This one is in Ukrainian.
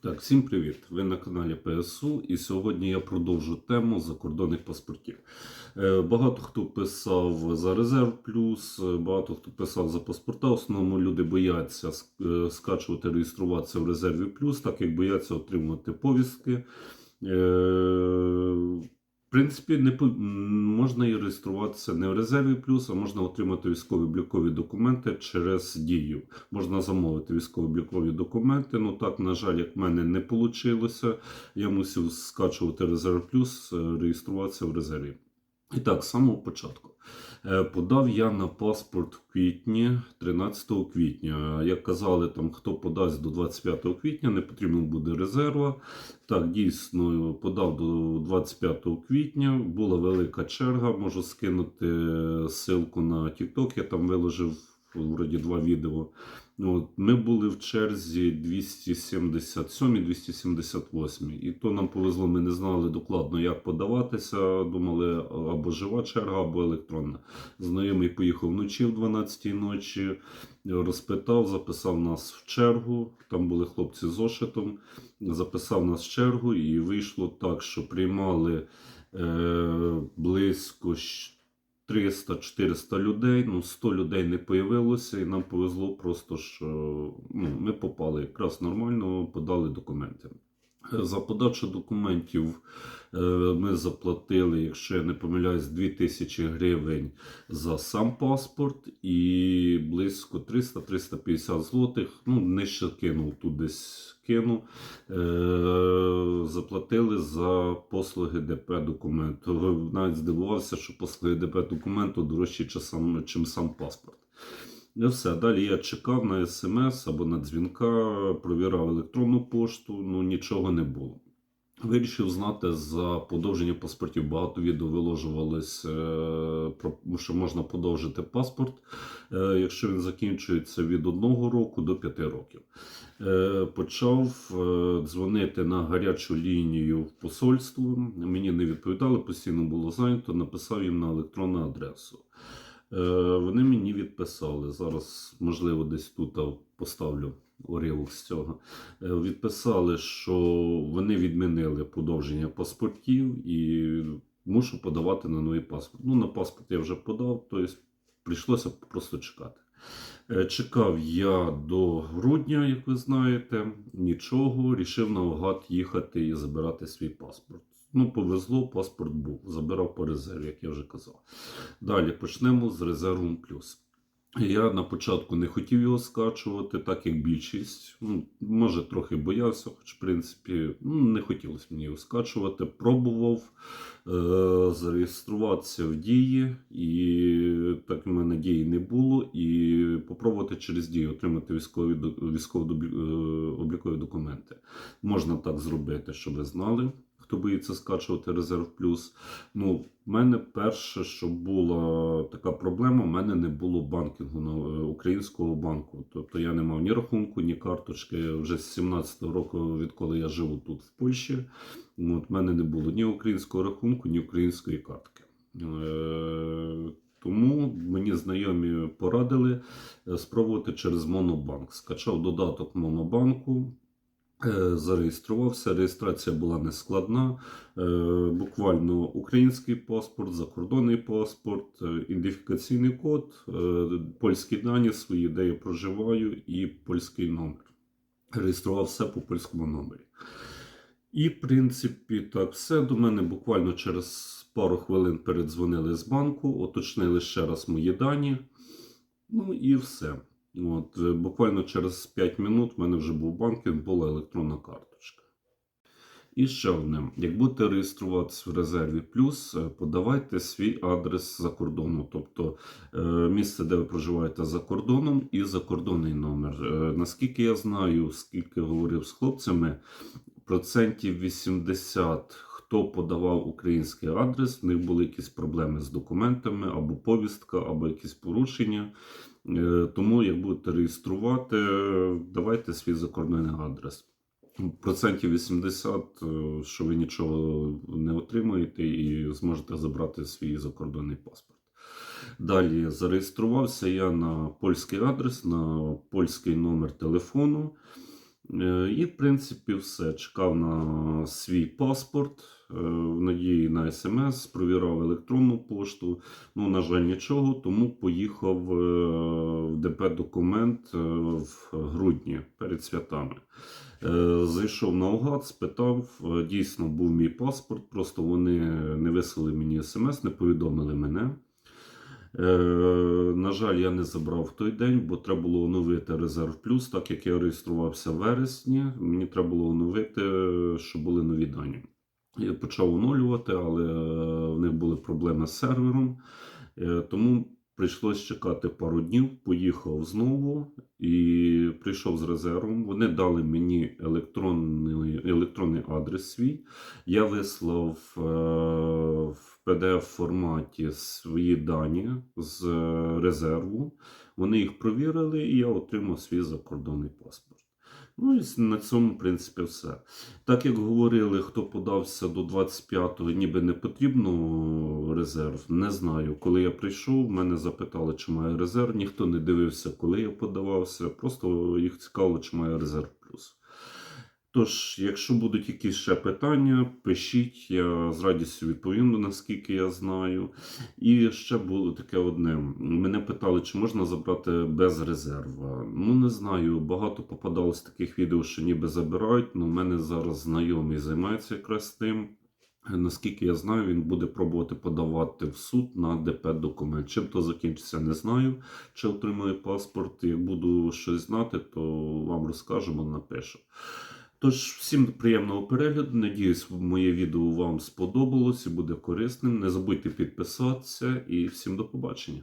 Так, всім привіт! Ви на каналі ПСУ, і сьогодні я продовжу тему закордонних паспортів. Е, Багато хто писав за резерв плюс, е, багато хто писав за паспорта. В основному люди бояться е, скачувати, реєструватися в резерві плюс, так як бояться отримувати повістки. В принципі, не можна і реєструватися не в резерві плюс, а можна отримати військово-облікові документи через дію. Можна замовити військово-облікові документи. Ну так, на жаль, як в мене не вийшло. Я мусив скачувати резерв плюс, е, реєструватися в резерві. І так, з самого початку. Е, Подав я на паспорт в квітні, 13 квітня. Як казали, там хто подасть до 25 квітня, не потрібно буде резерва. Так, дійсно, подав до 25 квітня. Була велика черга. Можу скинути ссылку на TikTok. Я там виложив вроді два відео. От, ми були в черзі 277-278. І то нам повезло, ми не знали докладно, як подаватися. Думали, або жива черга, або електронна. Знайомий поїхав вночі в 12-й ночі, розпитав, записав нас в чергу. Там були хлопці з зошитом, записав нас в чергу, і вийшло так, що приймали е, близько 300-400 людей. Ну, 100 людей не появилося, і нам повезло просто, що ну, ми попали якраз нормально, подали документи. За подачу документів е, ми заплатили, якщо я не помиляюсь, 2000 гривень за сам паспорт і близько 300-350 злотих. Ну, нижче кинув тут десь кину. Е, заплатили за послуги ДП документу. Навіть здивувався, що послуги ДП документу дорожчі, чим сам паспорт. І все. Далі я чекав на смс або на дзвінка, провірав електронну пошту, ну нічого не було. Вирішив знати за подовження паспортів. Багато відео виложувалось, е, що можна подовжити паспорт, е, якщо він закінчується від одного року до п'яти років. Е, Почав дзвонити на гарячу лінію в посольство. Мені не відповідали, постійно було зайнято. Написав їм на електронну адресу. Вони мені відписали. Зараз, можливо, десь тут поставлю уривок з цього. Е, Відписали, що вони відмінили подовження паспортів і мушу подавати на новий паспорт. Ну, на паспорт я вже подав, тобто прийшлося просто чекати. Е, Чекав я до грудня, як ви знаєте, нічого. Рішив наугад їхати і забирати свій паспорт. Ну, повезло, паспорт був. Забирав по резерві, як я вже казав. Далі почнемо з резервом плюс. Я на початку не хотів його скачувати, так як більшість. Ну, може, трохи боявся, хоч, в принципі, ну, не хотілося мені його скачувати. Пробував е- зареєструватися в дії, і так в мене дії не було. І попробувати через дію отримати військові військово-облікові документи. Можна так зробити, щоб ви знали. Хто боїться скачувати резерв плюс. Ну, в мене перше, що була така проблема, в мене не було банкінгу на е, українського банку. Тобто я не мав ні рахунку, ні карточки. Вже з 17-го року, відколи я живу тут в Польщі, от, в мене не було ні українського рахунку, ні української картки. Е, тому мені знайомі порадили е, спробувати через Монобанк. Скачав додаток Монобанку. Е, Зареєструвався, реєстрація була нескладна. Е, Буквально український паспорт, закордонний паспорт, е, ідентифікаційний код, польські дані свої, де я проживаю, і польський номер. Реєстрував все по польському номері. І, в принципі, так, все до мене буквально через пару хвилин передзвонили з банку, уточнили ще раз мої дані. Ну і все. От, е, буквально через 5 минут в мене вже був банкінг, була електронна карточка. І ще одне: як будете реєструватися в резерві плюс, е, подавайте свій адрес за кордону, тобто е, місце, де ви проживаєте за кордоном, і закордонний номер. Наскільки я знаю, скільки говорив з хлопцями, процентів 80, хто подавав український адрес, в них були якісь проблеми з документами, або повістка, або якісь порушення. Е, Тому, як будете реєструвати, давайте свій закордонний адрес. Процентів 80, е, що ви нічого не отримаєте і зможете забрати свій закордонний паспорт. Далі зареєструвався я на польський адрес, на польський номер телефону. Е, І, в принципі, все. Чекав на свій паспорт, в надії на смс, провірав електронну пошту. Ну, на жаль, нічого, тому поїхав е, в ДП документ е, в грудні перед святами. Е, Зайшов наугад, спитав, е, дійсно був мій паспорт, просто вони не вислали мені смс, не повідомили мене. Е, на жаль, я не забрав в той день, бо треба було оновити резерв плюс, так як я реєструвався в вересні, мені треба було оновити, щоб були нові дані. Я почав оновлювати, але е, в них були проблеми з сервером, е, тому прийшлось чекати пару днів. Поїхав знову і прийшов з резервом. Вони дали мені електронний, електронний адрес свій. Я вислав е, в PDF форматі свої дані з резерву. Вони їх провірили, і я отримав свій закордонний паспорт. Ну і на цьому, в принципі, все. Так як говорили, хто подався до 25-го, ніби не потрібно резерв, не знаю. Коли я прийшов, мене запитали, чи маю резерв. Ніхто не дивився, коли я подавався. Просто їх цікаво, чи маю резерв плюс. Тож, якщо будуть якісь ще питання, пишіть, я з радістю відповім, наскільки я знаю. І ще було таке одне. Мене питали, чи можна забрати без резерва. Ну, не знаю, багато попадалось таких відео, що ніби забирають, але в мене зараз знайомий займається якраз тим. Наскільки я знаю, він буде пробувати подавати в суд на ДП документ. Чим то закінчиться, не знаю. Чи отримаю паспорт. Як буду щось знати, то вам розкажемо, напишу. Тож, всім приємного перегляду. Надіюсь, моє відео вам сподобалось і буде корисним. Не забудьте підписатися і всім до побачення.